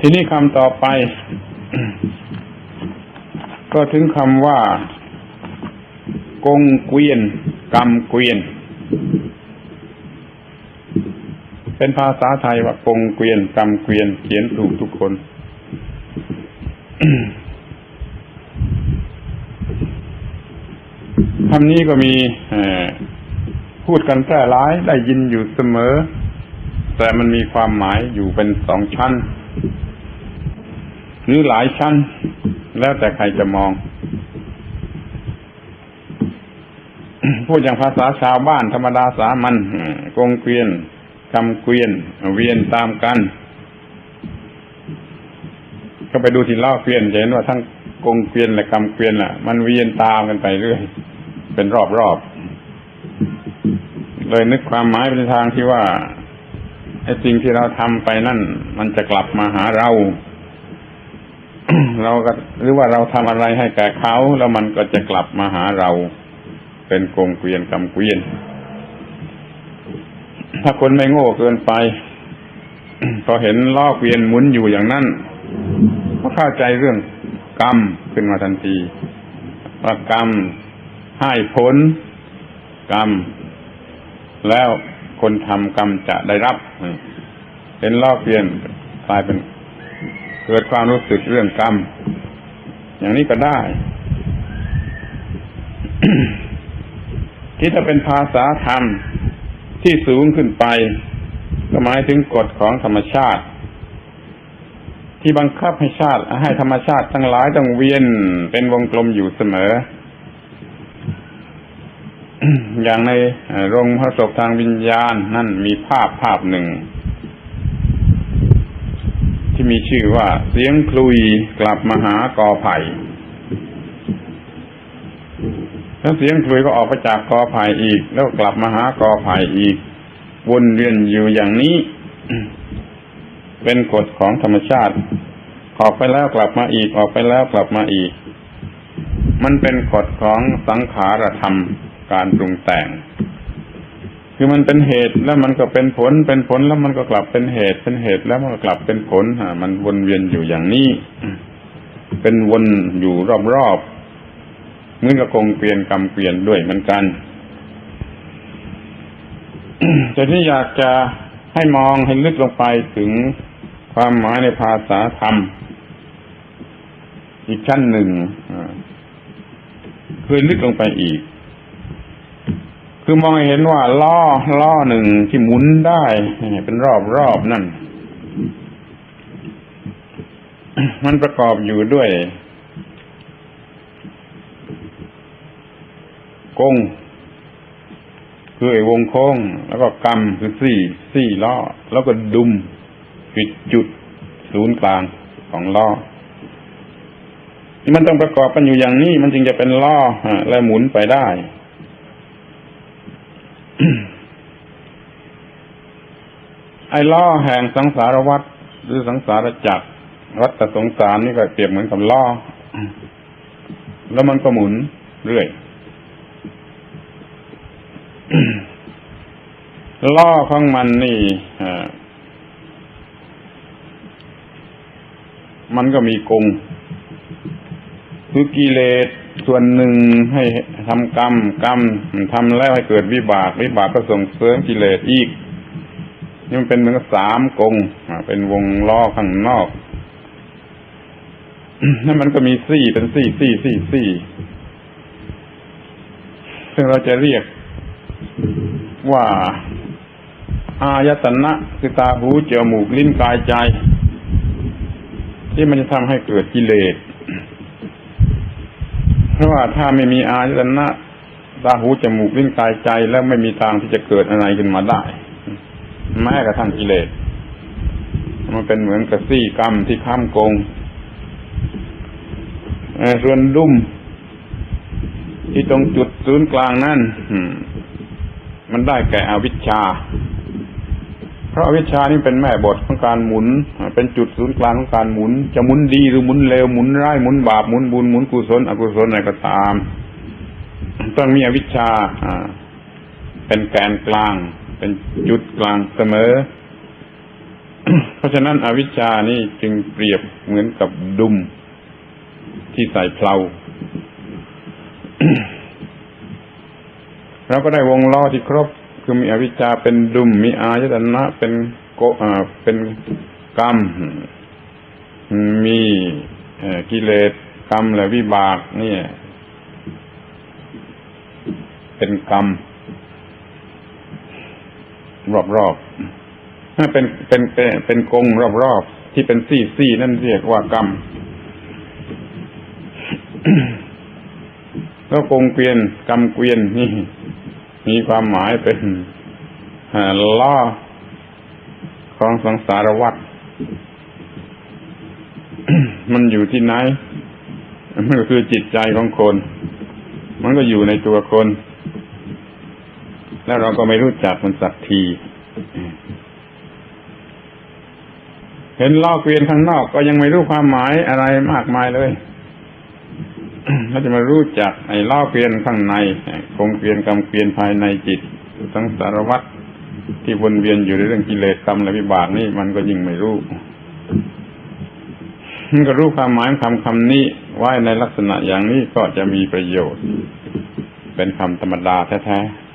ทีนี้คำต่อไป ก็ถึงคำว่า กงเกวียนกรรมเกวียน เป็นภาษาไทยว่ากงเกวียนกรรมเกวียน เขียนถูกทุกคน คำนี้ก็มีพูดกันแพร่หลายได้ยินอยู่เสมอ แต่มันมีความหมายอยู่เป็นสองชั้น หรือหลายชั้น แล้วแต่ใครจะมอง พูดอย่างภาษาชาวบ้านธรรมดาสามัญกงเกวียนกำเกวียน เวียนตามกัน ก็ไปดูที่ล้อเกวียนจะเห็นว่าทั้งกงเกวียนและกำเกวียนล่ะ มันเวียนตามกันไปเรื่อย เป็นรอบๆเลยนึกความหมายไปในทางที่ว่าไอ้สิ่งที่เราทำไปนั่น มันจะกลับมาหาเรา เราก็หรือว่าเราทำอะไรให้แก่เขาแล้วมันก็จะกลับมาหาเราเป็นกงเกวียนกำเกวียน ถ้าคนไม่โง่เกินไปพอเห็นล้อเกวียนหมุนอยู่อย่างนั้นก็เข้าใจเรื่องกรรมขึ้นมาทันทีว่ากรรมให้ผลกรรม แล้วคนทำกรรมจะได้รับ เห็นล้อเกวียนกลายเป็น เกิดความรู้สึกเรื่องกรรม อย่างนี้ก็ได้ ที่ถ้าเป็นภาษาธรรมที่สูงขึ้นไป ก็หมายถึงกฎของธรรมชาติ ที่บังคับให้ชาติ ให้ธรรมชาติทั้งหลายต้องเวียนเป็นวงกลมอยู่เสมอ อย่างในโรงพระศพทางวิญญาณนั่นมีภาพภาพหนึ่ง มีชื่อว่าเสียงคลุยกลับมาหากอไผ่แล้วเสียงคลุยก็ออกไปจากกอไผ่อีก แล้วกลับมาหากอไผ่อีก วนเวียนอยู่อย่างนี้ เป็นกฎของธรรมชาติ ออกไปแล้วกลับมาอีกออกไปแล้วกลับมาอีก มันเป็นกฎของสังขารธรรมการปรุงแต่ง คือมันเป็นเหตุแล้วมันก็เป็นผล เป็นผลแล้วมันก็กลับเป็นเหตุ เป็นเหตุแล้วมันก็กลับเป็นผลฮะมันวนเวียนอยู่อย่างนี้ เป็นวนอยู่รอบๆเหมือนกับกงเกวียนกำเกวียนด้วยเหมือนกันแต่ที่อยากจะให้มองให้ลึกลงไปถึงความหมายในภาษาธรรม อีกชั้นหนึ่งคือลึกลงไปอีก คือมองเห็นว่าล้อล้อหนึ่งที่หมุนได้เป็นรอบรอบนั่น มันประกอบอยู่ด้วยกงคือไอ้วงโค้ง แล้วก็กำคือสี่สี่ล้อ แล้วก็ดุมคือจุดศูนย์กลางของล้อ มันต้องประกอบกันอยู่อย่างนี้ มันจึงจะเป็นล้อและหมุนไปได้ ไอ้ล้อแห่งสังสารวัฏหรือสังสารจักรวัฏสงสารนี่ก็เปรียบเหมือนกับล้อแล้วมันก็หมุนเรื่อยล้อของมันนี่มันก็มีกงคือกิเลสส่วนหนึ่งให้ทำกรรม กรรมทำแล้วให้เกิดวิบาก วิบากก็ส่งเสริมกิเลสอีก นี่มันเป็นเหมือนกับสามกงเป็นวงล้อข้างนอกนั่นมันก็มีซี่เป็นซี่ซี่ซี่ซี่ซึ่งเราจะเรียกว่า อายตนะคือตาหูจมูกลิ้นกายใจ ที่มันจะทำให้เกิดกิเลสเพราะว่าถ้าไม่มีอายตนะตาหูจมูกลิ้นกายใจ แล้วไม่มีทางที่จะเกิดอะไรขึ้นมาได้ แม้กระทั่งกิเลสมันเป็นเหมือนกับซี่กรรมที่ข้ามกงส่วนดุมที่ตรงจุดศูนย์กลางนั่นมันได้แก่อวิชชา เพราะอวิชชานี่เป็นแม่บทของการหมุน เป็นจุดศูนย์กลางของการหมุน จะหมุนดีหรือหมุนเร็วหมุนร้ายหมุนบาปหมุนบุญหมุนกุศลอกุศลอะไรก็ตาม ต้องมีอวิชชาเป็นแกนกลาง เป็นจุดกลางเสมอ เพราะฉะนั้นอวิชชานี่จึงเปรียบเหมือนกับดุมที่ใส่เพลาเราก็ได้วงล้อที่ครบ คือมีอวิชชาเป็นดุมมีอายตนะเป็นโกอ่าเป็นกรรม มีกิเลสกรรมและวิบาก เนี่ย เป็นกรรม รอบๆถ้าเป็นเป็นเป็นเป็นกงรอบๆที่เป็นซี่ซี่นั่นเรียกว่ากรรมแล้วกงเกวียนกรรมเกวียนนี่ มีความหมายเป็นอ่าล้อของสังสารวัฏมันอยู่ที่ไหน มันก็คือจิตใจของคน มันก็อยู่ในตัวคน แล้วเราก็ไม่รู้จักมันสักที เห็นล้อเกวียนข้างนอกก็ยังไม่รู้ความหมายอะไรมากมายเลยเราจะมารู้จักไอ้ล้อเกวียนข้างในคงเกวียนกรรมเกวียนภายในจิตทั้งสารวัตรที่วนเวียนอยู่ในเรื่องกิเลสกรรมและวิบากนี่มันก็ยิ่งไม่รู้มันก็รู้ความหมายคำคำนี้ไว้ในลักษณะอย่างนี้ก็จะมีประโยชน์ เป็นคำธรรมดาแท้ๆ